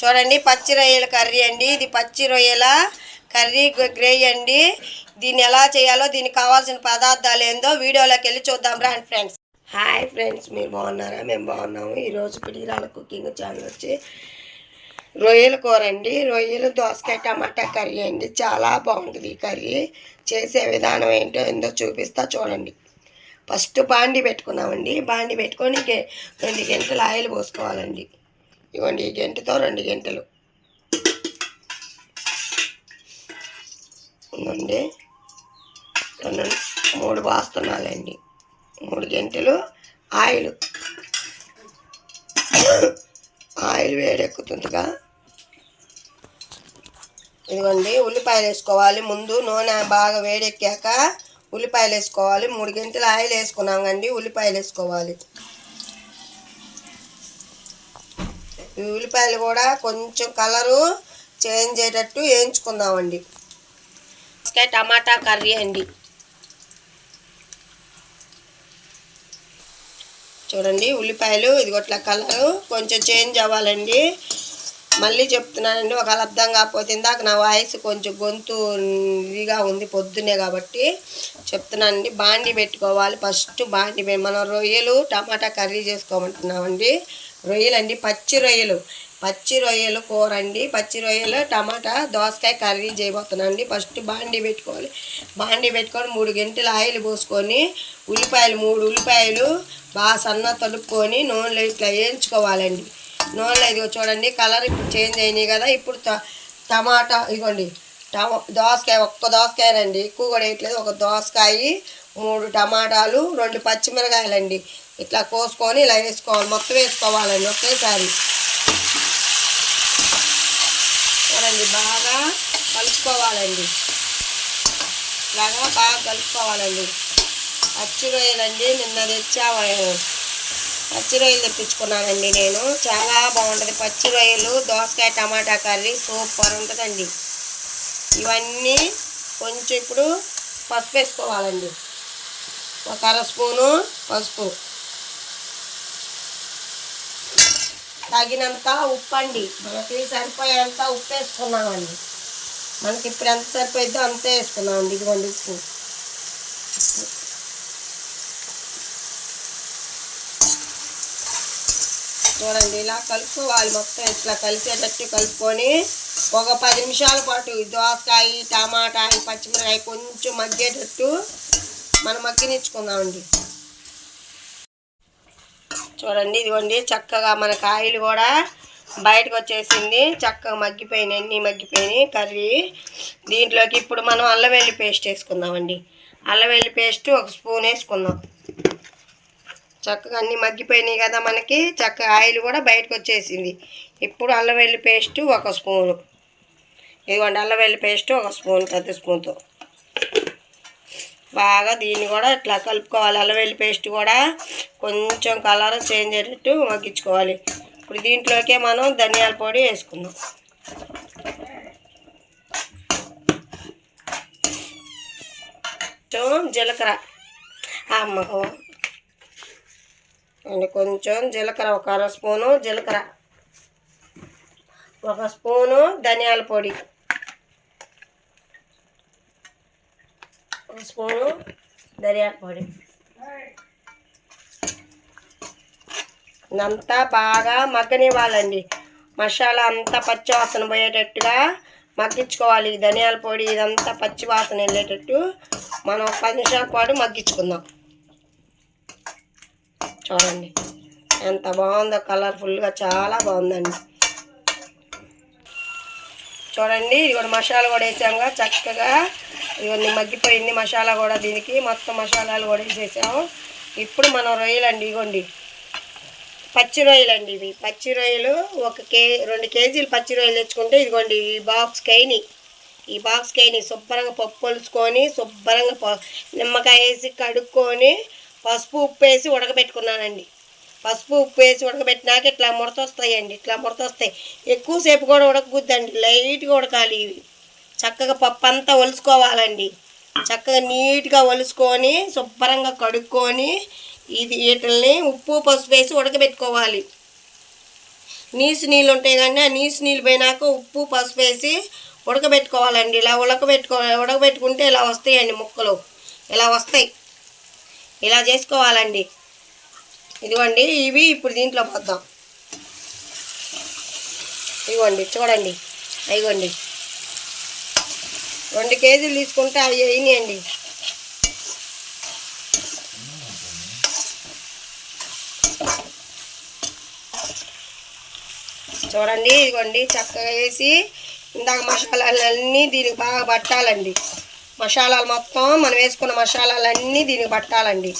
చూడండి పచ్చి రొయ్యల కర్రీ అండి. ఇది పచ్చి రొయ్యల కర్రీ గ్రే అండి. దీన్ని ఎలా చేయాలో దీనికి కావాల్సిన పదార్థాలు ఏందో వీడియోలోకి వెళ్ళి చూద్దాం రండి ఫ్రెండ్స్. హాయ్ ఫ్రెండ్స్ మీరు బాగున్నారా? మేము బాగున్నాము. ఈరోజు పిడిరాల కుకింగ్ ఛానల్ వచ్చి రొయ్యల కూర అండి. రొయ్యలు దోసకాయ టమాటా కర్రీ అండి. చాలా బాగుంటుంది ఈ కర్రీ. చేసే విధానం ఏంటో ఏందో చూపిస్తా చూడండి. ఫస్ట్ బాండి పెట్టుకున్నామండి బాండి పెట్టుకొని రెండు గంటలు ఆయిల్ పోసుకోవాలండి. ఇవ్వండి ఈ గంటతో రెండు గంటలు. ఉందండి. రెండు మూడు బాస్తున్నాలండి మూడు గంటలు ఆయిల్. ఆయిల్ వేడెక్కుతుందిగా. ఇదిగోండి ఉల్లిపాయలు వేసుకోవాలి ముందు నూనె బాగా వేడెక్కాక ఉల్లిపాయలు వేసుకోవాలి మూడు గంటలు ఆయిల్ వేసుకున్నాం కండి ఉల్లిపాయలు వేసుకోవాలి ఈ ఉల్లిపాయలు కూడా కొంచెం కలరు చేంజ్ అయ్యేటట్టు వేయించుకుందామండి. టమాటా కర్రీ అండి. చూడండి ఉల్లిపాయలు ఇదిగొట్ల కలరు కొంచెం చేంజ్ అవ్వాలండి. మళ్ళీ చెప్తున్నానండి ఒక అర్థం కాకపోతే ఇందాక నా వాయిస్ కొంచెం గొంతు ఇదిగా ఉంది పొద్దునే కాబట్టి చెప్తున్నానండి బాండి పెట్టుకోవాలి. ఫస్ట్ బాండి మనం రొయ్యలు టమాటా కర్రీ చేసుకోమంటున్నామండి. రొయ్యలండి పచ్చి రొయ్యలు. పచ్చి రొయ్యలు కూర అండి పచ్చి రొయ్యలు టమాటా దోసకాయ కర్రీ చేయబోతున్నానండి. ఫస్ట్ బాండి పెట్టుకోవాలి. బాండి పెట్టుకొని మూడు గంటలు ఆయిల్ పోసుకొని ఉల్లిపాయలు మూడు ఉల్లిపాయలు బాగా సన్న తలుపుకొని నూనెలో ఇట్లా వేయించుకోవాలండి. నూనెలో ఇదిగో చూడండి కలర్ ఇప్పుడు చేంజ్ అయినాయి కదా. ఇప్పుడు టమాటా ఇదిగోండి టమా దోసకాయ ఒక్క దోసకాయనండి ఎక్కువ కూడా వేయట్లేదు. ఒక దోసకాయ మూడు టమాటాలు రెండు పచ్చిమిరకాయలండి. ఇట్లా కోసుకొని ఇలా వేసుకోవాలి. మొత్తం వేసుకోవాలండి ఒకేసారి. చూడండి బాగా కలుపుకోవాలండి. ఇలాగా బాగా కలుపుకోవాలండి. పచ్చి రొయ్యలండి నిన్న తెచ్చాము పచ్చి రొయ్యలు తెప్పించుకున్నానండి నేను. చాలా బాగుంటుంది. పచ్చి రొయ్యలు దోసకాయ టమాటా కర్రీ సూపర్ ఉంటుందండి. ఇవన్నీ కొంచెం ఇప్పుడు పసుపు వేసుకోవాలండి. ఒక అర స్పూను పసుపు. తగినంత ఉప్పు అండి మనకి సరిపోయేంత ఉప్పు వేసుకున్నామండి మనకి ఇప్పుడు ఎంత సరిపోయిద్దో అంతే వేసుకున్నామండి ఇదిగోండి ఉప్పు. చూడండి ఇలా కలుపుకోవాలి మొత్తం ఇట్లా కలిసేటట్టు కలుపుకొని ఒక పది నిమిషాల పాటు దోసకాయ టమాటా పచ్చిమిరకాయ కొంచెం మగ్గేటట్టు మనం మగ్గినిచ్చుకుందామండి. చూడండి ఇదిగోండి చక్కగా మన కాయలు కూడా బయటకు వచ్చేసింది. చక్కగా మగ్గిపోయినాయి అన్నీ మగ్గిపోయినాయి. కర్రీ దీంట్లోకి ఇప్పుడు మనం అల్లం వెల్లి పేస్ట్ వేసుకుందామండి. అల్లం వెల్లి పేస్ట్ ఒక స్పూన్ వేసుకుందాం. చక్కగా అన్నీ మగ్గిపోయినాయి కదా మనకి. చక్కగా ఆయిల్ కూడా బయటకు వచ్చేసింది. ఇప్పుడు అల్లం వెల్లి పేస్ట్ ఒక స్పూను. ఇదిగోండి అల్లం వెల్లి పేస్ట్ ఒక స్పూన్ పెద్ద స్పూన్తో. బాగా దీన్ని కూడా ఇట్లా కలుపుకోవాలి. అల్లం వెల్లి పేస్ట్ కూడా కొంచెం కలర్ చేంజ్ అయ్యేటట్టు మగ్గించుకోవాలి. ఇప్పుడు దీంట్లోకే మనం ధనియాల పొడి వేసుకుందాం. కొంచెం జీలకర్ర. అమ్మకం అండ్ కొంచెం జీలకర్ర. ఒక అర స్పూను జీలకర్ర. ఒక స్పూను ధనియాల పొడి. ఒక స్పూను ధనియాల పొడి ఇదంతా బాగా మగ్గనివ్వాలండి. మసాలా అంతా పచ్చి వాసన పోయేటట్టుగా మగ్గించుకోవాలి. ధనియాల పొడి ఇదంతా పచ్చి వాసన వెళ్ళేటట్టు మనం పది నిమిషాల పాటు మగ్గించుకుందాం. చూడండి. ఎంత బాగుందో కలర్ఫుల్గా చాలా బాగుందండి. చూడండి ఇది కూడా మసాలా కూడా వేసాముగా చక్కగా ఇవన్నీ మగ్గిపోయింది మసాలా కూడా దీనికి. మొత్తం మసాలాలు కూడా వేసేసాము. ఇప్పుడు మనం రొయ్యలండి ఇగోండి. పచ్చి రొయ్యలు అండి ఇవి. పచ్చి రొయ్యలు ఒక కే రెండు కేజీలు పచ్చి రొయ్యలు తెచ్చుకుంటే ఇదిగోండి ఈ బాక్స్ కైని. ఈ బాక్స్ కైని శుభ్రంగా పప్పు పొలుచుకొని శుభ్రంగా ప- నిమ్మకాయ వేసి కడుక్కొని పసుపు ఉప్పు వేసి ఉడకబెట్టుకున్నానండి. పసుపు ఉప్పు వేసి ఉడకబెట్టినాక ఇట్లా ముడత వస్తాయండి. ఇట్లా ముడత వస్తాయి. ఎక్కువసేపు కూడా ఉడకబుద్దండి. లైట్గా ఉడకాలి ఇవి. చక్కగా పప్పు అంతా ఒలుసుకోవాలండి. చక్కగా నీట్గా ఒలుసుకొని శుభ్రంగా కడుక్కొని ఇది వీటిల్ని ఉప్పు పసుపు వేసి ఉడకబెట్టుకోవాలి. నీసు నీళ్ళు ఉంటాయి కానీ ఆ నీసు నీళ్ళు పోయినాక ఉప్పు పసుపు వేసి ఉడకబెట్టుకోవాలండి. ఇలా ఉడకబెట్టుకో ఉడకబెట్టుకుంటే ఇలా వస్తాయండి ముక్కలు. ఇలా వస్తాయి. ఇలా చేసుకోవాలండి. ఇదిగోండి ఇవి ఇప్పుడు దీంట్లో పోద్దాం. ఇదిగోండి చూడండి. అయిగోండి రెండు కేజీలు తీసుకుంటే అవి వేయనియండి చూడండి ఇదిగోండి చక్కగా వేసి ఇందాక మసాలాలన్నీ దీనికి బాగా పట్టాలండి. మసాలాలు మొత్తం మనం వేసుకున్న మసాలాలన్నీ దీనికి పట్టాలండి.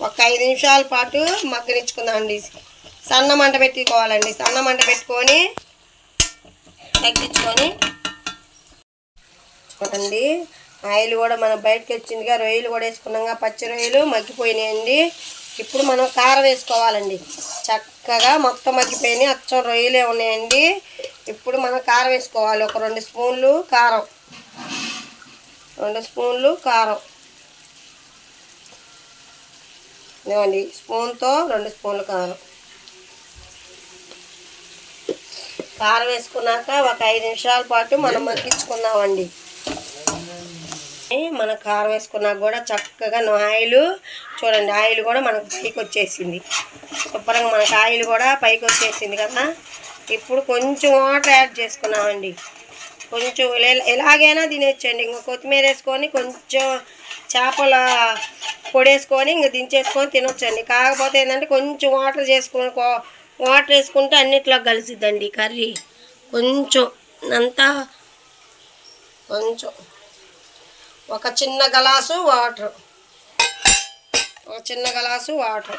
ఒక ఐదు నిమిషాల పాటు మగ్గనిచ్చుకుందామండి. సన్న మంట పెట్టుకోవాలండి. సన్న మంట పెట్టుకొని తగ్గించుకొని వేసుకోండి ఆయిల్ కూడా మనం బయటకు వచ్చిందిగా రొయ్యలు కూడా వేసుకున్నాగా పచ్చి రొయ్యలు మగ్గిపోయినాయండి. ఇప్పుడు మనం కారం వేసుకోవాలండి. చక్కగా మొత్తం మగ్గిపోయినాయి అచ్చం రొయ్యలే ఉన్నాయండి. ఇప్పుడు మనం కారం వేసుకోవాలి ఒక రెండు స్పూన్లు కారం. రెండు స్పూన్లు కారం. ఇదిగోండి స్పూన్తో రెండు స్పూన్లు కారం. కారం వేసుకున్నాక ఒక ఐదు నిమిషాల పాటు మనం మగ్గించుకుందామండి. మన కారం వేసుకున్నాక కూడా చక్కగా ఆయిల్ చూడండి ఆయిల్ కూడా మనకు పైకి వచ్చేసింది. శుభ్రంగా మనకు ఆయిల్ కూడా పైకి వచ్చేసింది కదా. ఇప్పుడు కొంచెం వాటర్ యాడ్ చేసుకున్నామండి. కొంచెం ఎలాగైనా తినేచ్చండి. ఇంకా కొత్తిమీర వేసుకొని కొంచెం చేపల పొడి వేసుకొని ఇంక దించేసుకొని తినొచ్చండి. కాకపోతే ఏంటంటే కొంచెం వాటర్ చేసుకొని వాటర్ వేసుకుంటే అన్నిట్లో కలిసిద్దండి కర్రీ. కొంచెం అంతా కొంచెం ఒక చిన్న గలాసు వాటర్. ఒక చిన్న గలాసు వాటర్.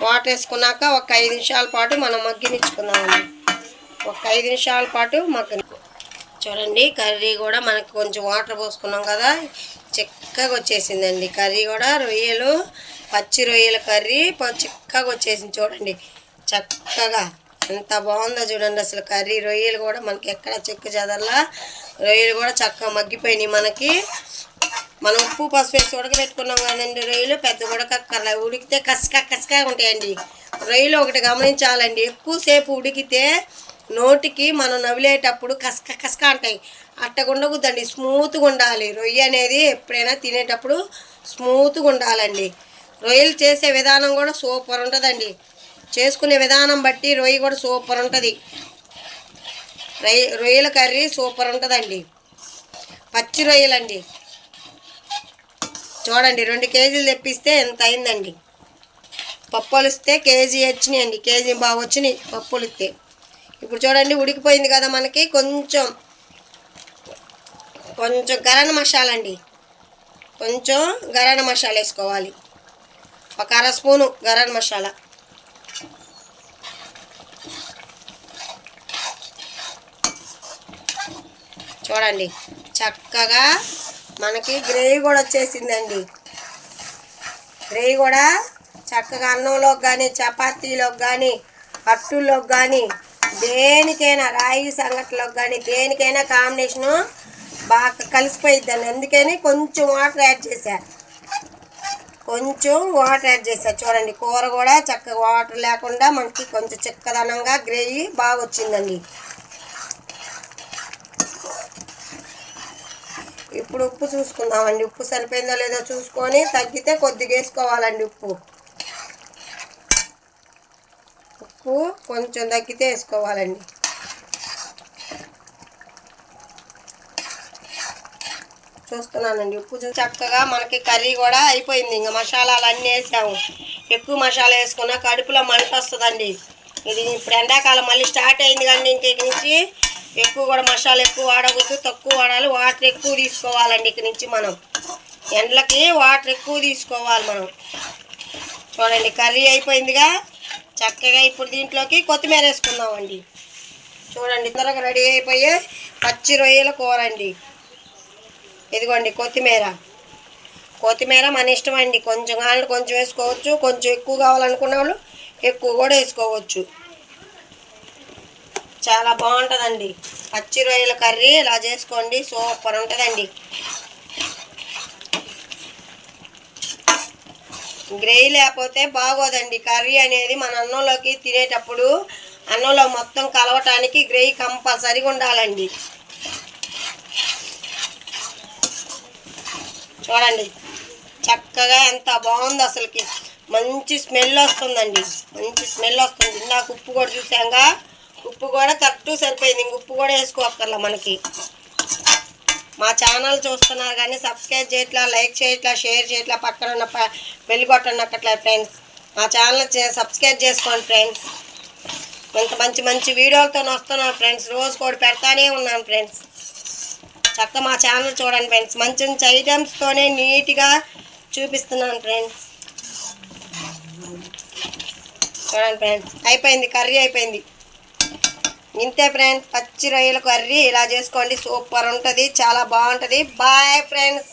వాటర్ వేసుకున్నాక ఒక ఐదు నిమిషాల పాటు మనం మగ్గినిచ్చుకుందామండి. ఒక ఐదు నిమిషాల పాటు మగ్గని చూడండి కర్రీ కూడా మనకి కొంచెం వాటర్ పోసుకున్నాం కదా. చిక్కగా వచ్చేసిందండి. కర్రీ కూడా రొయ్యలు పచ్చి రొయ్యల కర్రీ ప- చిక్కగా వచ్చేసింది చూడండి. చక్కగా. ఎంత బాగుందో చూడండి అసలు కర్రీ రొయ్యలు కూడా మనకి ఎక్కడ చెక్కు చెదర్లా. రొయ్యలు కూడా చక్కగా మగ్గిపోయినాయి మనకి. మనం ఉప్పు పసుపు వేసి ఉడకబెట్టుకున్నాం కదండి రొయ్యలు. పెద్ద ఉడకక్కర్లా. ఉడికితే కసక కసికా ఉంటాయండి. రొయ్యలు ఒకటి గమనించాలండి. ఎక్కువసేపు ఉడికితే నోటికి మనం నవ్విలేటప్పుడు కసక కసక అంటాయి. అట్టకుండా కుదండి స్మూత్గా ఉండాలి. రొయ్య అనేది ఎప్పుడైనా తినేటప్పుడు స్మూత్గా ఉండాలండి. రొయ్యలు చేసే విధానం కూడా సూపర్ ఉంటుందండి. చేసుకునే విధానం బట్టి రొయ్య కూడా సూపర్ ఉంటుంది. రొయ్య రొయ్యల కర్రీ సూపర్ ఉంటుందండి. పచ్చి రొయ్యలండి. చూడండి రెండు కేజీలు తెప్పిస్తే ఎంత అయిందండి? పప్పులు ఇస్తే కేజీ వచ్చినాయండి కేజీ బాగా వచ్చినాయి పప్పులు ఇస్తే ఇప్పుడు చూడండి ఉడికిపోయింది కదా మనకి కొంచెం కొంచెం గరం మసాలా అండి కొంచెం గరం మసాలా వేసుకోవాలి. ఒక అర స్పూను గరం మసాలా. చూడండి. చక్కగా మనకి గ్రేవీ కూడా వచ్చేసిందండి. గ్రేవీ కూడా చక్కగా అన్నంలోకి కానీ చపాతీలోకి కానీ అట్టుల్లోకి కానీ దేనికైనా రాయి సంగట్లోకి కానీ దేనికైనా కాంబినేషను బాగా కలిసిపోయిద్దండి. అందుకని కొంచెం వాటర్ యాడ్ చేశా. కొంచెం వాటర్ యాడ్ చేశా. చూడండి కూర కూడా చక్కగా వాటర్ లేకుండా మనకి కొంచెం చిక్కదనంగా గ్రేవీ బాగా వచ్చిందండి ఇప్పుడు ఉప్పు చూసుకుందామండి. ఉప్పు సరిపోయిందో లేదో చూసుకొని తగ్గితే కొద్దిగా వేసుకోవాలండి ఉప్పు. ఉప్పు కొంచెం తగ్గితే వేసుకోవాలండి. చూస్తున్నానండి ఉప్పు చక్కగా మనకి కర్రీ కూడా అయిపోయింది. ఇంకా మసాలాలు అన్నీ వేసాము. ఎక్కువ మసాలా వేసుకున్నా కడుపులో మంట వస్తుందండి. ఇది ఇప్పుడు ఎండాకాలం మళ్ళీ స్టార్ట్ అయింది కానీ ఇంక నుంచి ఎక్కువ కూడా మసాలా ఎక్కువ వాడకూడదు తక్కువ వాడాలి. వాటర్ ఎక్కువ తీసుకోవాలండి ఇక్కడి నుంచి మనం. ఎండలకి వాటర్ ఎక్కువ తీసుకోవాలి మనం. చూడండి కర్రీ అయిపోయిందిగా. చక్కగా ఇప్పుడు దీంట్లోకి కొత్తిమీర వేసుకుందామండి. చూడండి త్వరగా రెడీ అయిపోయి పచ్చి రొయ్యల కూర అండి ఇదిగోండి కొత్తిమీర. కొత్తిమీర మన ఇష్టం అండి కొంచెం కావాలంటే కొంచెం వేసుకోవచ్చు. కొంచెం ఎక్కువ కావాలనుకున్న వాళ్ళు ఎక్కువ కూడా వేసుకోవచ్చు. చాలా బాగుంటుందండి. పచ్చి రొయ్యల కర్రీ ఇలా చేసుకోండి సూపర్ ఉంటుందండి. గ్రేవీ లేకపోతే బాగోదండి. కర్రీ అనేది మన అన్నంలోకి తినేటప్పుడు అన్నంలో మొత్తం కలవటానికి గ్రేవీ కంపల్సరీగా ఉండాలండి. చూడండి చక్కగా ఎంత బాగుంది అసలుకి. మంచి స్మెల్ వస్తుందండి. మంచి స్మెల్ వస్తుంది. ఇందాక ఉప్పు కూడా చూసాంగా. ఉప్పు కూడా కరెక్ట్ సరిపోయింది. ఇంక ఉప్పు కూడా వేసుకోక్కర్లా మనకి. మా ఛానల్ చూస్తున్నారు కానీ సబ్స్క్రైబ్ చేయట్లా లైక్ చేయట్లా షేర్ చేయట్లా పక్కన ఉన్న ప- బెల్ కొట్టండి నక్కట్లే ఫ్రెండ్స్. మా ఛానల్ చే- సబ్స్క్రైబ్ చేసుకోండి ఫ్రెండ్స్. ఇంత మంచి మంచి వీడియోలతో వస్తున్నాను ఫ్రెండ్స్. రోజు కూడా పెడతానే ఉన్నాను ఫ్రెండ్స్. చక్క మా ఛానల్ చూడండి ఫ్రెండ్స్. మంచి మంచి ఐటమ్స్తోనే నీట్గా చూపిస్తున్నాను ఫ్రెండ్స్. చూడండి ఫ్రెండ్స్. అయిపోయింది కర్రీ అయిపోయింది. ఇంతే ఫ్రెండ్స్ పచ్చి రొయ్యల కర్రీ ఇలా చేసుకోండి. సూపర్ ఉంటుంది చాలా బాగుంటుంది. Bye friends